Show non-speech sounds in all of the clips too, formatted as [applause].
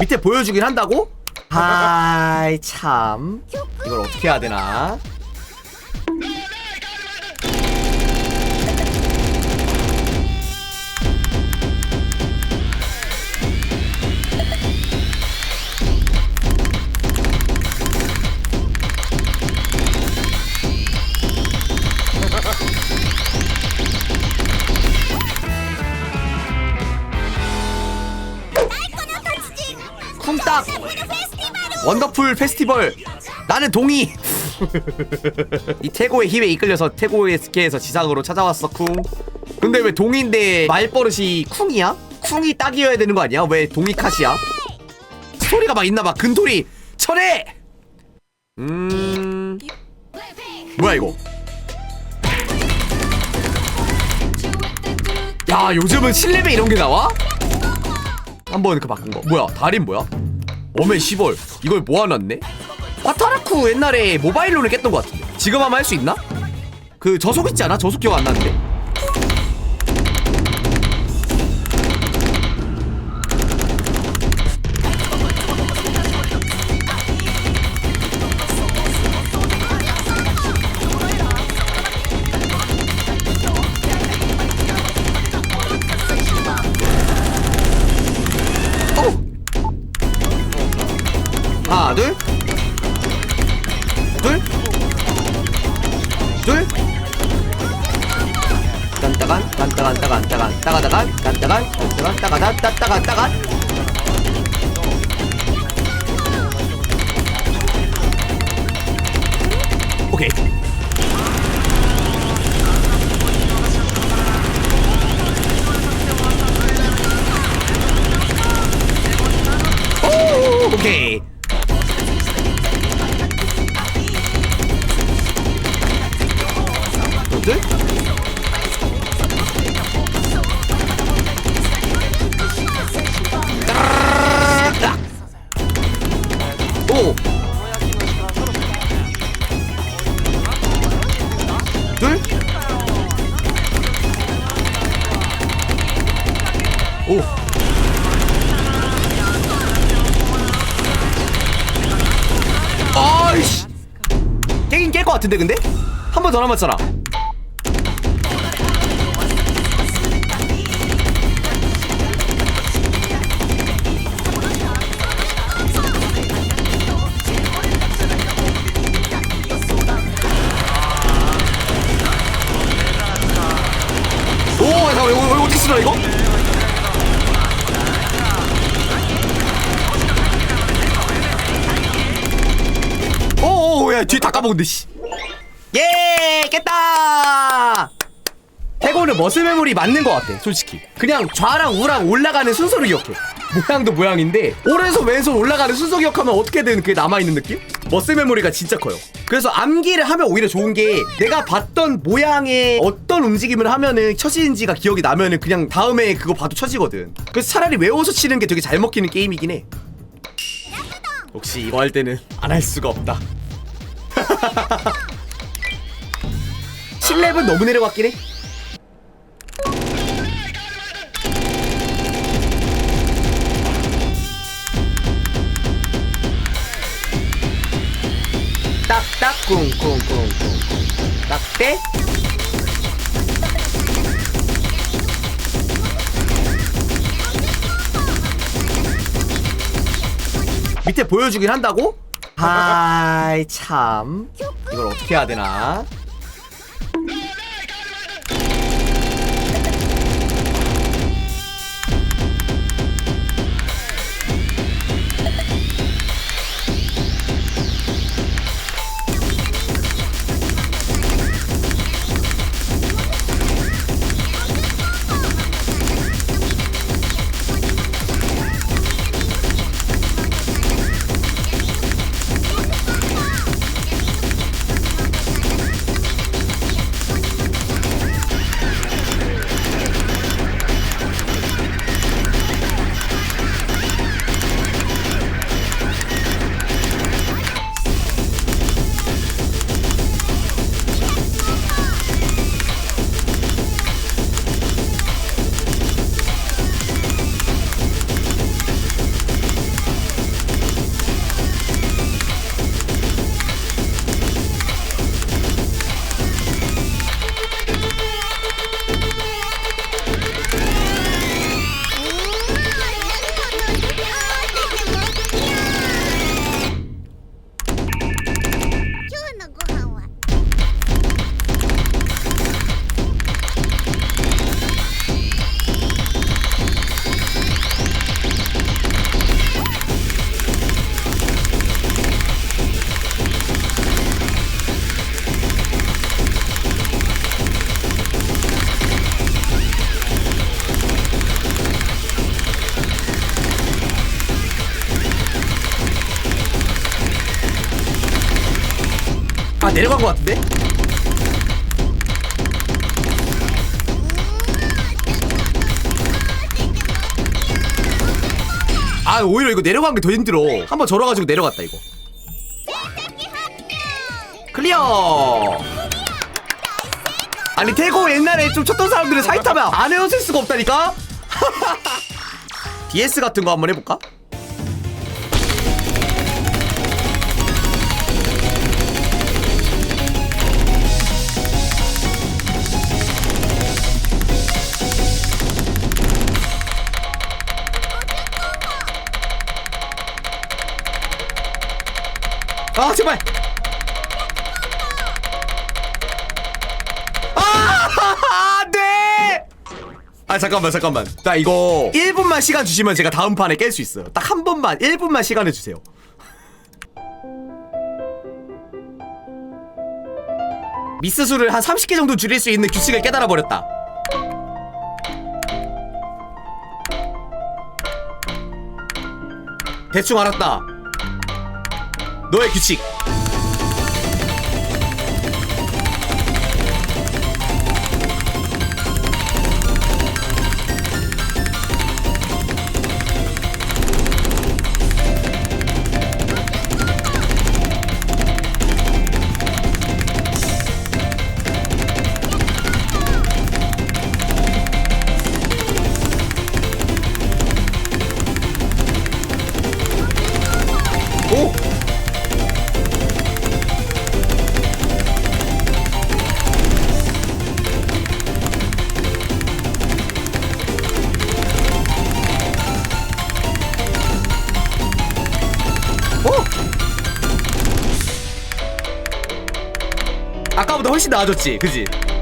밑에 보여주긴 한다고? 아이 참 이걸 어떻게 해야 되나 원더풀 페스티벌 나는 동의 이 태고의 힘에 이끌려서 태고의 스케에서 지상으로 찾아왔어 쿵 근데 왜 동인데 말버릇이 쿵이야? 쿵이 딱이어야 되는 거 아니야? 왜 동이 컷이야? 스토리가 막 있나봐 근토리 철회 음 뭐야 이거 야 요즘은 7레벨 이런 게 나와? 한번 그 바꾼 거 뭐야 달인 뭐야? 어메 시벌 이걸 모아놨네? 화타라쿠 옛날에 모바일로를 깼던 것 같은데 지금 하면 할수 있나? 그 저속 있지 않아? 저속 기억 안 나는데 따가다, 따따간, 따간. 오케이. 같은데 근데? 한 번 더 남았잖아. 오, 이거, 이거 어떻게 이거? 오, 오, 야, 뒤에 다 까먹은데, 씨. 예, 깼다! 태고는 머슬 메모리 맞는 것 같아, 솔직히. 그냥 좌랑 우랑 올라가는 순서를 기억해. 모양도 모양인데, 오른손, 왼손 올라가는 순서 기억하면 어떻게든 그게 남아있는 느낌? 머슬 메모리가 진짜 커요. 그래서 암기를 하면 오히려 좋은 게, 내가 봤던 모양의 어떤 움직임을 하면은 처지인지가 기억이 나면은 그냥 다음에 그거 봐도 처지거든. 그래서 차라리 외워서 치는 게 되게 잘 먹히는 게임이긴 해. 역시 이거 할 때는 안 할 수가 없다. [laughs] 7렙은 너무 내려갔긴 해. 딱딱 쿵쿵쿵쿵 딱대 밑에 보여주긴 한다고? 아이 참 이걸 어떻게 해야 되나? 내려간 것 같은데? 아 오히려 이거 내려간 게 더 힘들어 한번 절어가지고 내려갔다 이거 클리어 아니 태고 옛날에 좀 쳤던 사람들은 사이타면 안 헤어질 수가 없다니까 [laughs] DS 같은 거 한번 해볼까? 아 제발. 아 안돼! 아 잠깐만 잠깐만. 나 이거 1분만 시간 주시면 제가 다음 판에 깰 수 있어요. 딱 한 번만 1분만 시간을 주세요. 미스 수를 한 30개 정도 줄일 수 있는 규칙을 깨달아 버렸다. 대충 알았다 너의 규칙 훨씬 나아졌지, 그지?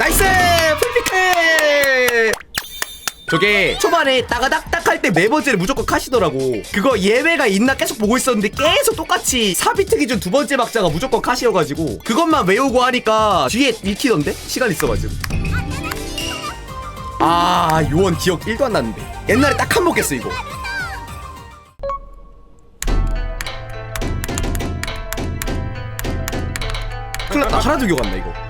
나이스! 풀피크! 저게 초반에 따가닥딱 할때 네 번째를 무조건 카시더라고 그거 예외가 있나 계속 보고 있었는데 계속 똑같이 4비트 기준 두 번째 박자가 무조건 카시여가지고 그것만 외우고 하니까 뒤에 읽히던데? 시간 있어가지고 아 요원 기억 1도 안 났는데 옛날에 딱 한 번 깼어 이거 큰일 났다 하나도 기억 안 나 이거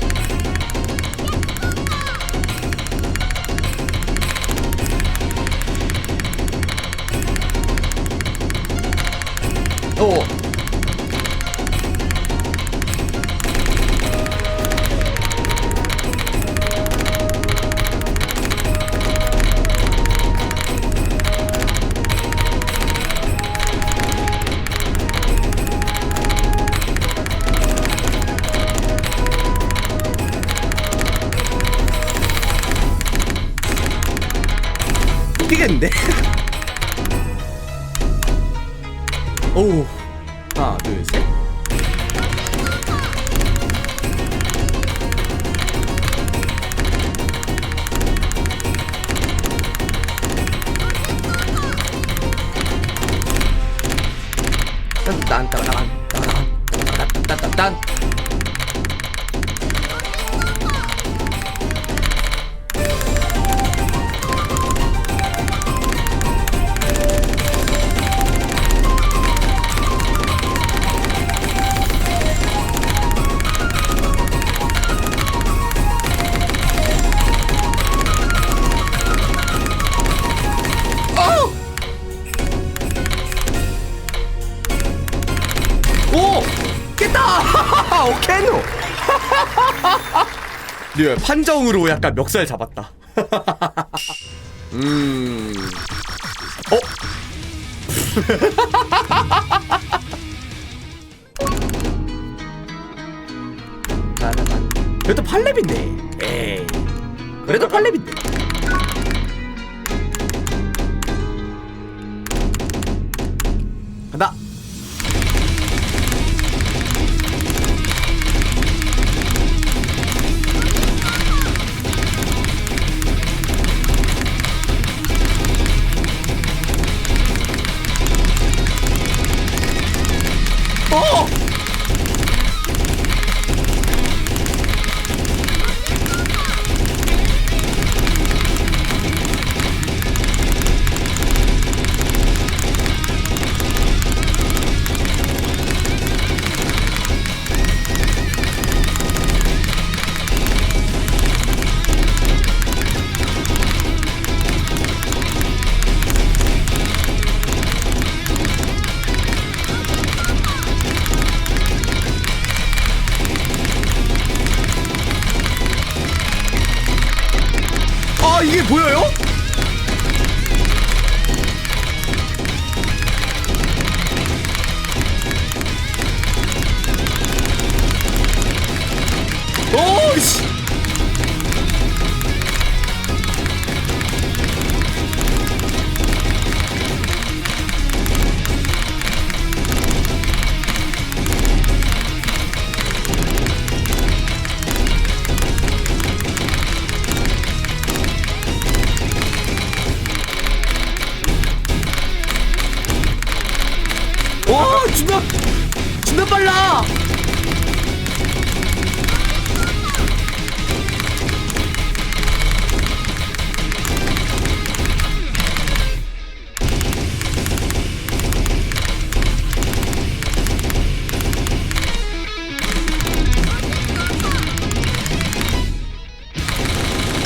뛰겠는데? 오 하나 둘셋 딴딴딴딴딴딴딴딴딴 아 오케노. 리얼 [laughs] 판정으로 약간 멱살 잡았다. [laughs] 음. 어? 그래도 8렙인데. 에이. 그래도 8렙인데 보여요?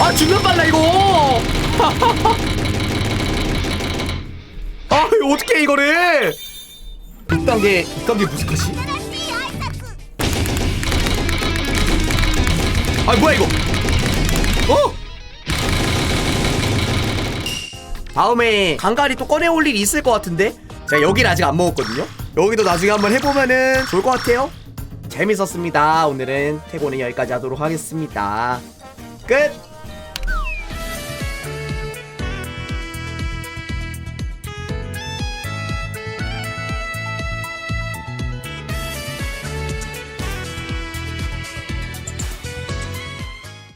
아 진짜 빨라 이거. [laughs] 아 이거 어떻게 이거를. 6단계 6단계 무스컷이? 아 뭐야 이거? 어? 다음에 강가리 또 꺼내올 일이 있을 것 같은데? 제가 여기를 아직 안 먹었거든요? 여기도 나중에 한번 해보면은 좋을 것 같아요. 재밌었습니다. 오늘은 태고는 여기까지 하도록 하겠습니다. 끝